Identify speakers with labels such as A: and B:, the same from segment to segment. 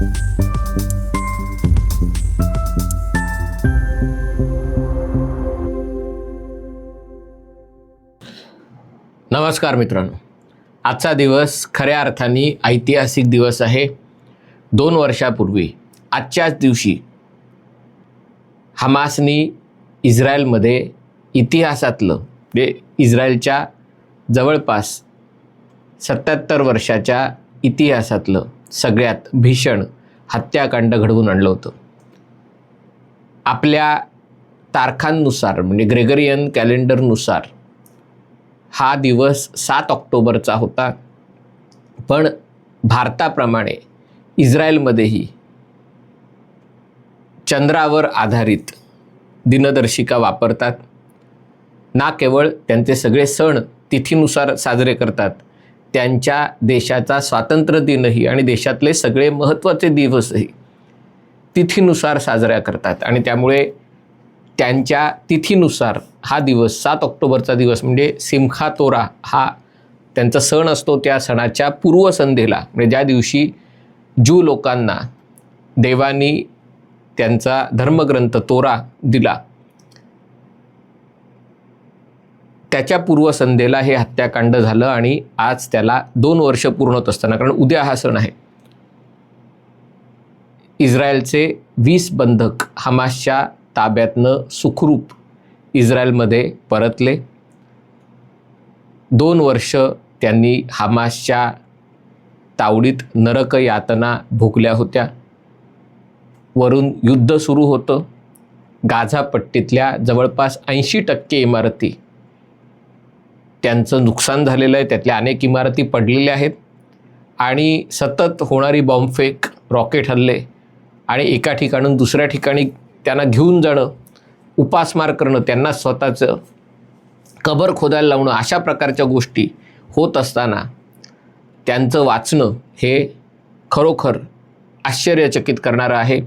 A: नमस्कार मित्रांनो. आजचा दिवस खऱ्या अर्थाने ऐतिहासिक दिवस आहे. दोन वर्षापूर्वी आजच्याच दिवशी हमासनी इस्रायलमध्ये इतिहासातलं म्हणजे इस्रायलच्या जवळपास सत्याहत्तर वर्षाच्या इतिहासातलं सगळ्यात भीषण हत्याकांड घडवून आणलं होतं. आपल्या तारखांनुसार म्हणजे ग्रेगरियन कॅलेंडरनुसार हा दिवस सात ऑक्टोबरचा होता. पण भारताप्रमाणे इस्रायलमध्येही चंद्रावर आधारित दिनदर्शिका वापरतात. ना केवळ त्यांचे सगळे सण तिथीनुसार साजरे करतात त्यांच्या देशाचा स्वातंत्र्य दिनही आणि देशातले सगळे महत्त्वाचे दिवसही तिथीनुसार साजऱ्या करतात. आणि त्यामुळे त्यांच्या तिथीनुसार हा दिवस सात ऑक्टोबरचा दिवस म्हणजे सिमखा तोरा हा त्यांचा सण असतो. त्या सणाच्या पूर्वसंध्येला म्हणजे ज्या दिवशी ज्यू लोकांना देवानी त्यांचा धर्मग्रंथ तोरा दिला त्याच्या पूर्वसंध्येला हे हत्याकांड झालं आणि आज त्याला दोन वर्ष पूर्ण होत असताना कारण उद्या हा सण आहे. इस्रायलचे वीस बंधक हमासच्या ताब्यातनं सुखरूप इस्रायलमध्ये परतले. दोन वर्ष त्यांनी हमासच्या तावडीत नरक यातना भोगल्या होत्या. वरून युद्ध सुरू होतं. गाझा पट्टीतल्या जवळपास ऐंशी टक्के इमारती त्यांचं नुकसान झालेलं आहे त्यातल्या अनेक इमारती पडलेल्या आहेत. आणि सतत होणारी बॉम्बफेक रॉकेट हल्ले आणि एका ठिकाणून दुसऱ्या ठिकाणी त्यांना घेऊन जाणं उपासमार करणं त्यांना स्वतःचं कबर खोदायला लावणं अशा प्रकारच्या गोष्टी होत असताना त्यांचं वाचणं हे खरोखर आश्चर्यचकित करणारं आहे.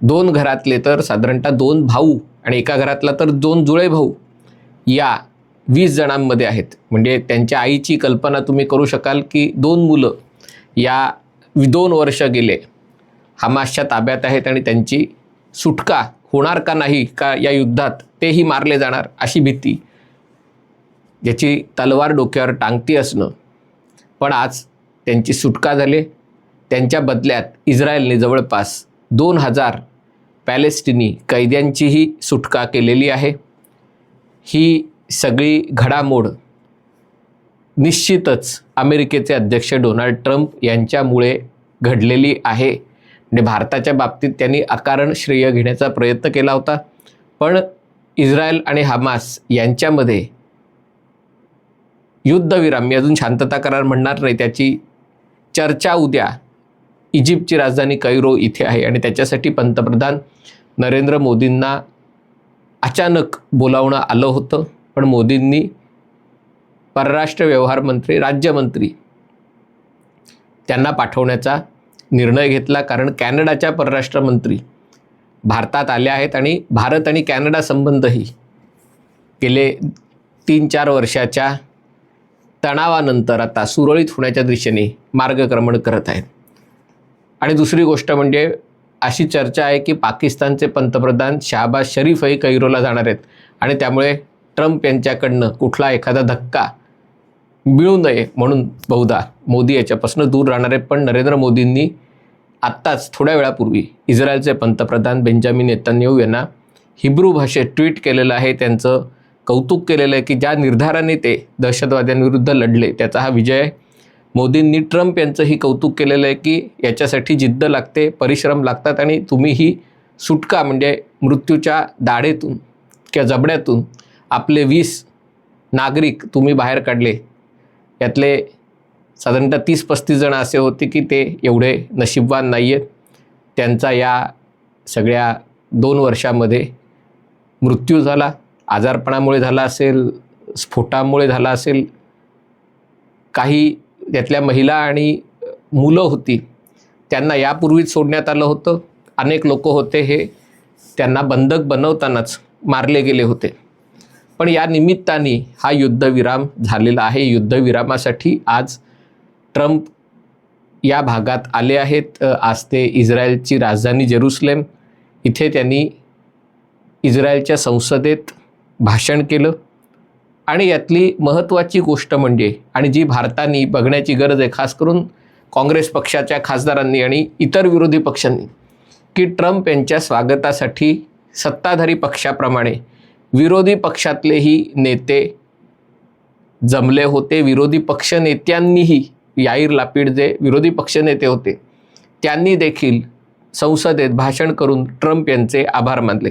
A: दोन घरातले तर साधारणतः दोन भाऊ आणि एका घरातला तर दोन जुळे भाऊ या वीस जणांमध्ये आहेत. म्हणजे त्यांच्या आईची कल्पना तुम्ही करू शकाल की दोन मुलं या दोन वर्ष गेले हमासच्या ताब्यात आहेत आणि त्यांची सुटका होणार का नाही का या युद्धात तेही मारले जाणार अशी भीती ज्याची तलवार डोक्यावर टांगती असणं. पण आज त्यांची सुटका झाली. त्यांच्या बदल्यात इस्रायलने जवळपास दोन हजार पॅलेस्टिनी कैद्यांचीही सुटका केलेली आहे. ही सगळी घडामोड निश्चितच अमेरिकेचे अध्यक्ष डोनाल्ड ट्रम्प यांच्यामुळे घडलेली आहे. म्हणजे भारताच्या बाबतीत त्यांनी अकारण श्रेय घेण्याचा प्रयत्न केला होता. पण इस्रायल आणि हमास यांच्यामध्ये युद्धविराम मी अजून शांतता करार म्हणणार नाही. त्याची चर्चा उद्या इजिप्तची राजधानी कैरो इथे आहे. आणि त्याच्यासाठी पंतप्रधान नरेंद्र मोदींना अचानक बोलावणं आलं होतं. पण मोदींनी परराष्ट्र व्यवहार मंत्री राज्यमंत्री त्यांना पाठवण्याचा निर्णय घेतला. कारण कॅनडाच्या परराष्ट्र मंत्री भारतात आल्या आहेत आणि भारत आणि कॅनडा संबंधही गेले तीन चार वर्षाच्या तणावानंतर आता सुरळीत होण्याच्या दिशेने मार्गक्रमण करत आहेत. आणि दुसरी गोष्ट म्हणजे अशी चर्चा आहे की पाकिस्तानचे पंतप्रधान शहाबाज शरीफही कैरोला जाणार आहेत. आणि त्यामुळे ट्रम्प यांच्याकडनं कुठला एखादा धक्का मिळू नये म्हणून बहुधा मोदी याच्यापासून दूर राहणार आहे पण नरेंद्र मोदींनी आत्ताच थोड्या वेळापूर्वी इस्रायलचे पंतप्रधान बेंजामिन नेतान्यू यांना हिब्रू भाषेत ट्विट केलेलं आहे. त्यांचं कौतुक केलेलं आहे की ज्या निर्धाराने ते दहशतवाद्यांविरुद्ध लढले त्याचा हा विजय मोदींनी ट्रम्प यांचंही कौतुक केलेलं आहे की याच्यासाठी जिद्द लागते परिश्रम लागतात आणि तुम्ही ही सुटका म्हणजे मृत्यूच्या दाढेतून किंवा जबड्यातून आपले वीस नागरिक तुम्ही बाहेर काढले यातले साधारणतः तीस पस्तीस जण असे होते की ते एवढे नशीबवान नाही आहेत त्यांचा या सगळ्या दोन वर्षामध्ये मृत्यू झाला आजारपणामुळे झाला असेल स्फोटामुळे झाला असेल. काही त्यातल्या महिला आणि मुलं होती त्यांना यापूर्वीच सोडण्यात आलं होतं. अनेक लोक होते हे त्यांना बंधक बनवतानाच मारले गेले होते. पण या निमित्ताने हा युद्धविराम झालेला आहे. युद्धविरामासाठी आज ट्रम्प या भागात आले आहेत. आज ते इस्रायलची राजधानी जेरुसलेम. इथे त्यांनी इस्रायलच्या संसदेत भाषण केलं. आणि यातली महत्त्वाची गोष्ट म्हणजे आणि जी भारताने बघण्याची गरज आहे खास करून काँग्रेस पक्षाच्या खासदारांनी आणि इतर विरोधी पक्षांनी की ट्रम्प यांच्या स्वागतासाठी सत्ताधारी पक्षाप्रमाणे विरोधी पक्षातलेही नेते जमले होते. विरोधी पक्षनेत्यांनीही याईर लापीड जे विरोधी पक्षनेते होते त्यांनी देखील संसदेत भाषण करून ट्रम्प यांचे आभार मानले.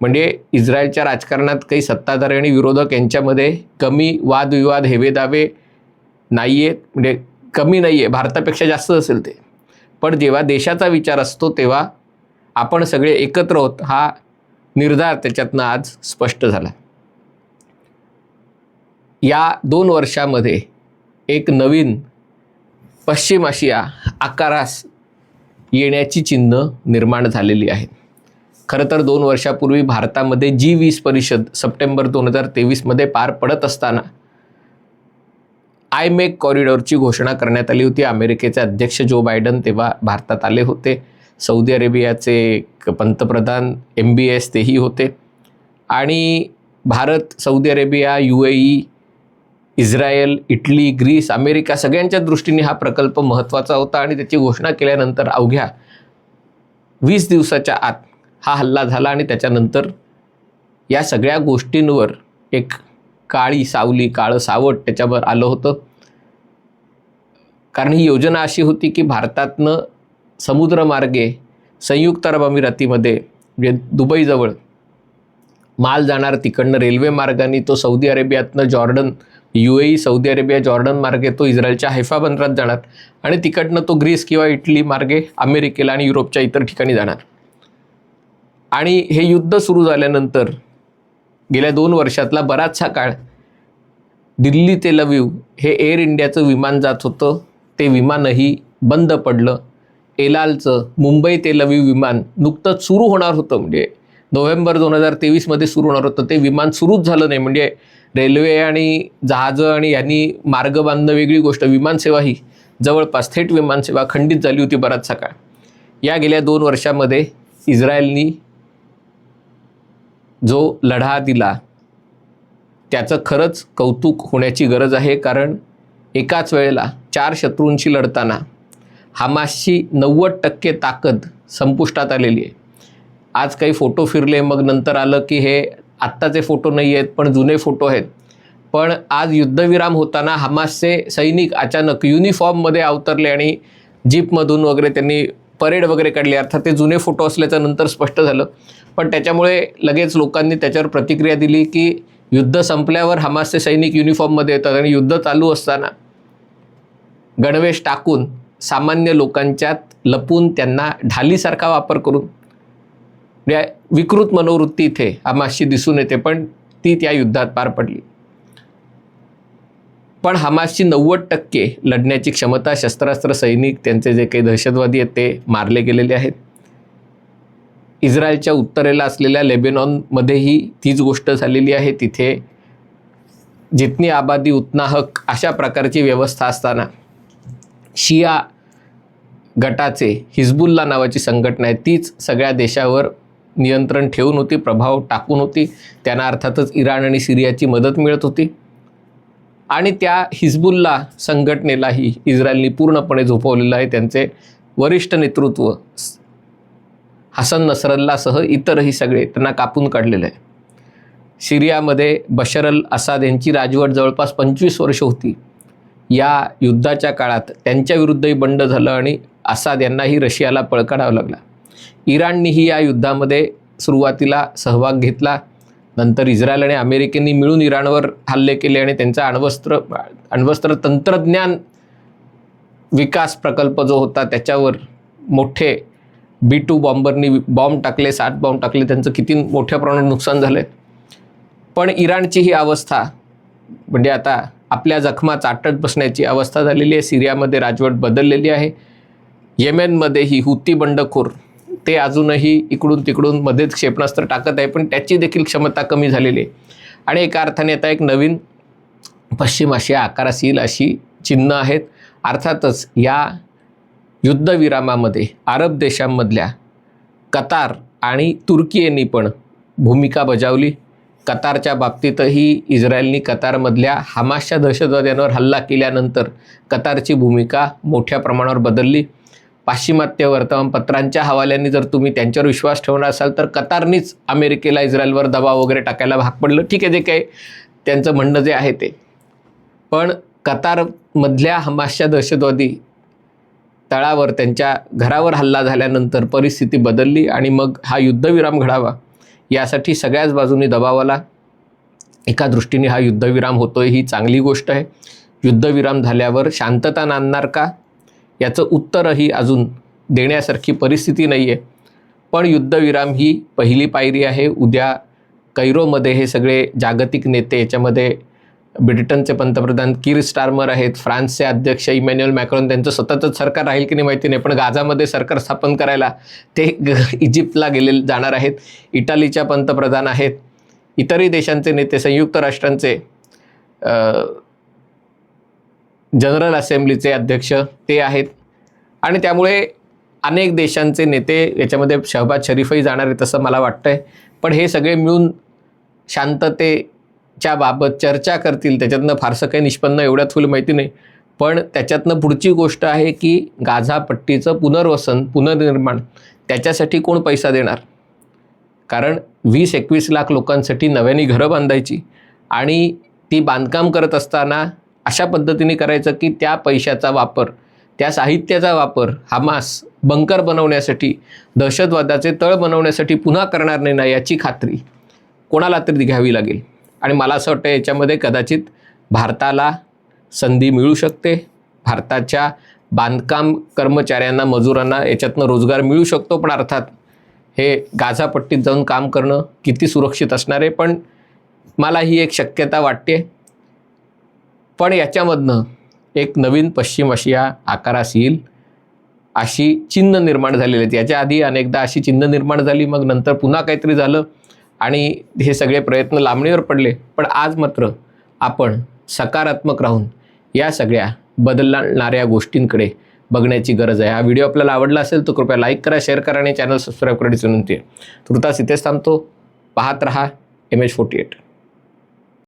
A: म्हणजे इस्रायलच्या राजकारणात काही सत्ताधारी आणि विरोधक यांच्यामध्ये कमी वादविवाद हेवेदावे नाही आहेत म्हणजे कमी नाही आहे भारतापेक्षा जास्त असेल ते. पण जेव्हा देशाचा विचार असतो तेव्हा आपण सगळे एकत्र होत हा निर्धार त्याच्यातनं आज स्पष्ट झाला. या दोन वर्षामध्ये एक नवीन पश्चिम आशिया आकारास येण्याची चिन्ह निर्माण झालेली आहेत खरं तर दोन वर्षापूर्वी भारतामध्ये जी वीस परिषद सप्टेंबर दोन हजार तेवीसमध्ये पार पडत असताना आय मेक कॉरिडॉरची घोषणा करण्यात आली होती. अमेरिकेचे अध्यक्ष जो बायडन तेव्हा भारतात आले होते. सौदी अरेबियाचे एक पंतप्रधान एम बी एस तेही होते. आणि Bharat Saudi Arabia U A E Israel Italy Greece America सगळ्यांच्या दृष्टीने हा प्रकल्प महत्त्वाचा होता आणि त्याची घोषणा केल्यानंतर अवघ्या वीस दिवसाच्या आत हा हल्ला झाला आणि त्याच्यानंतर या सगळ्या गोष्टींवर एक काळी सावली काळं सावट त्याच्यावर आलं होतं. कारण ही योजना अशी होती की भारतातनं समुद्रमार्गे संयुक्त अरब अमिरातीमध्ये म्हणजे दुबईजवळ माल जाणार तिकडनं रेल्वे मार्गाने तो Saudi अरेबियातनं Jordan U A Saudi Arabia Jordan मार्गे तो इस्रायलच्या हैफा बंदरात जाणार आणि तिकडनं तो ग्रीस किंवा इटली मार्गे अमेरिकेला आणि युरोपच्या इतर ठिकाणी जाणार. आणि हे युद्ध सुरू झाल्यानंतर गेल्या दोन वर्षातला बराचसा काळ दिल्ली ते लवीव हे एअर इंडियाचं विमान जात होतं. ते विमानही बंद पडलं. एलालचं मुंबई ते लवीव विमान नुकतंच सुरू होणार होतं. म्हणजे नोव्हेंबर दोन हजार तेवीसमध्ये सुरू होणार होतं. ते विमान सुरूच झालं नाही. म्हणजे रेल्वे आणि जहाजं आणि यांनी मार्ग बांधणं वेगळी गोष्ट. विमानसेवा ही जवळपास थेट विमानसेवा खंडित झाली होती बराचसा काळ या गेल्या दोन वर्षामध्ये इस्रायलनी जो लढा दिला त्याचं खरंच कौतुक होण्याची गरज आहे. कारण एकाच वेळेला चार शत्रूंशी लढताना हमासची नव्वद टक्के ताकद संपुष्टात आलेली आहे. आज काही फोटो फिरले मग नंतर आलं की हे आत्ताचे फोटो नाही आहेत पण जुने फोटो आहेत. पण आज युद्धविराम होताना हमासचे सैनिक अचानक युनिफॉर्ममध्ये अवतरले आणि जीपमधून वगैरे त्यांनी परेड वगैरे काढली. अर्थात ते जुने फोटो असल्याचं नंतर स्पष्ट झालं. पण त्याच्यामुळे लगेच लोकांनी त्याच्यावर प्रतिक्रिया दिली की युद्ध संपल्यावर हमासचे सैनिक युनिफॉर्ममध्ये येतात आणि युद्ध चालू असताना गणवेश टाकून सामान्य लोकांच्यात लपून त्यांना ढालीसारखा वापर करून विकृत मनोवृत्ती इथे हमासची दिसून येते पण ती त्या युद्धात पार पडली. पण हमासची नव्वद टक्के लढण्याची क्षमता शस्त्रास्त्र सैनिक त्यांचे जे काही दहशतवादी आहेत ते मारले गेलेले आहेत. इस्रायलच्या उत्तरेला असलेल्या लेबेनॉनमध्येही तीच गोष्ट झालेली आहे. तिथे जितनी आबादी उतना हक अशा प्रकारची व्यवस्था असताना शिया गटाचे हिजबुल्ला नावाची संघटना आहे तीच सगळ्या देशावर नियंत्रण ठेवून होती प्रभाव टाकून होती. त्यांना अर्थातच इराण आणि सिरियाची मदत मिळत होती. आणि त्या हिजबुल्ला संघटनेलाही इस्रायलनी पूर्णपणे झोपवलेलं आहे. त्यांचे वरिष्ठ नेतृत्व हसन नसरल्लासह इतरही सगळे त्यांना कापून काढलेलं आहे. सिरियामध्ये बशर अल असाद यांची राजवट जवळपास पंचवीस वर्ष होती. या युद्धाच्या काळात त्यांच्याविरुद्धही बंड झालं आणि असाद यांनाही रशियाला पळ काढावा लागला इराणनीही या युद्धामध्ये सुरुवातीला सहभाग घेतला. नंतर इस्रायल आणि अमेरिकेने मिळून इराणवर हल्ले केले आणि त्यांचा अण्वस्त्र अण्वस्त्र तंत्रज्ञान विकास प्रकल्प जो होता त्याच्यावर मोठे बी टू बॉम्बरनी बॉम्ब टाकले सात बॉम्ब टाकले त्यांचं किती मोठ्या प्रमाणात नुकसान झालं पण इराणची ही अवस्था म्हणजे आता आपल्या जखमा चाटत बसण्याची अवस्था झालेली आहे. सिरियामध्ये राजवट बदललेली आहे. येमेनमध्ये ही हुती बंडखोर ते अजूनही इकडून तिकडून मध्येच क्षेपणास्त्र टाकत आहे पण त्याची देखील क्षमता कमी झालेली आहे. आणि एका अर्थाने आता एक नवीन पश्चिम आशिया आकारास येईल अशी चिन्ह आहेत. अर्थातच या युद्धविरामामध्ये अरब देशांमधल्या कतार आणि तुर्की यांनी पण भूमिका बजावली. कतारच्या बाबतीतही इस्रायलनी कतारमधल्या हमासच्या दहशतवाद्यांवर हल्ला केल्यानंतर कतारची भूमिका मोठ्या प्रमाणावर बदलली. पाश्चिमात्य वर्तमानपत्रांच्या हवाल्यांनी जर तुम्ही त्यांच्यावर विश्वास ठेवणार असाल तर कतारनीच अमेरिकेला इस्रायलवर दबाव वगैरे टाकायला भाग पडलं. ठीक आहे जे काही त्यांचं म्हणणं जे आहे ते. पण कतारमधल्या हमासच्या दहशतवादी तळावर त्यांच्या घरावर हल्ला झाल्यानंतर परिस्थिती बदलली आणि मग हा युद्धविराम घडावा यासाठी सगळ्याच बाजूनी दबाव आला. एका दृष्टीने हा युद्धविराम होतोय ही चांगली गोष्ट आहे. युद्धविराम झाल्यावर शांतता नांदणार का? याचं उत्तरही अजून देण्यासारखी परिस्थिती नाही आहे पण युद्धविराम ही पहिली पायरी आहे. उद्या कैरोमध्ये हे सगळे जागतिक नेते याच्यामध्ये ब्रिटनचे पंतप्रधान किर स्टार्मर आहेत फ्रान्सचे अध्यक्ष इमॅन्युअल मॅक्रॉन त्यांचं सततच सरकार राहील की नाही माहिती नाही पण गाझामध्ये सरकार स्थापन करायला ते ग- इजिप्तला गेले जाणार आहेत. इटालीच्या पंतप्रधान आहेत. इतरही देशांचे नेते संयुक्त राष्ट्रांचे जनरल असेंब्लीचे अध्यक्ष ते आहेत. आणि त्यामुळे अनेक देशांचे नेते याच्यामध्ये शहबाज शरीफही जाणार आहेत असं मला आहे पण हे सगळे मिळून शांततेच्या बाबत चर्चा करतील त्याच्यातनं फारसं काही निष्पन्न एवढ्यात होईल माहिती नाही. पण त्याच्यातनं पुढची गोष्ट आहे की गाझा पट्टीचं पुनर्वसन पुनर्निर्माण त्याच्यासाठी कोण पैसा देणार? कारण वीस एकवीस लाख लोकांसाठी नव्याने घरं बांधायची आणि ती बांधकाम करत असताना अशा पद्धतीने करायचं की त्या पैशाचा वापर त्या साहित्याचा वापर हमास बंकर बनवण्यासाठी दहशतवादाचे तळ बनवण्यासाठी पुन्हा करणार नाही ना याची खात्री कोणाला तरी घ्यावी लागेल. आणि मला असं वाटतं याच्यामध्ये कदाचित भारताला संधी मिळू शकते भारताच्या बांधकाम कर्मचाऱ्यांना मजुरांना याच्यातनं रोजगार मिळू शकतो पण अर्थात हे गाझापट्टीत जाऊन काम करणं किती सुरक्षित असणार आहे? पण मला ही एक शक्यता वाटते पण याच्यामधनं एक नवीन पश्चिम आशिया आकारास येईल अशी चिन्ह निर्माण झालेली आहेत. याच्या आधी अनेकदा अशी चिन्ह निर्माण झाली मग नंतर पुन्हा काहीतरी झालं आणि हे सगळे प्रयत्न लांबणीवर पडले. पण आज मात्र आपण सकारात्मक राहून या सगळ्या बदलणाऱ्या गोष्टींकडे बघण्याची गरज आहे. हा व्हिडिओ आपल्याला आवडला असेल तर कृपया लाईक करा शेअर करा आणि चॅनल सबस्क्राईब करण्याची विनंती आहे. तुर्तास इथेच थांबतो. पाहत रहा एम एच फोर्टी एट.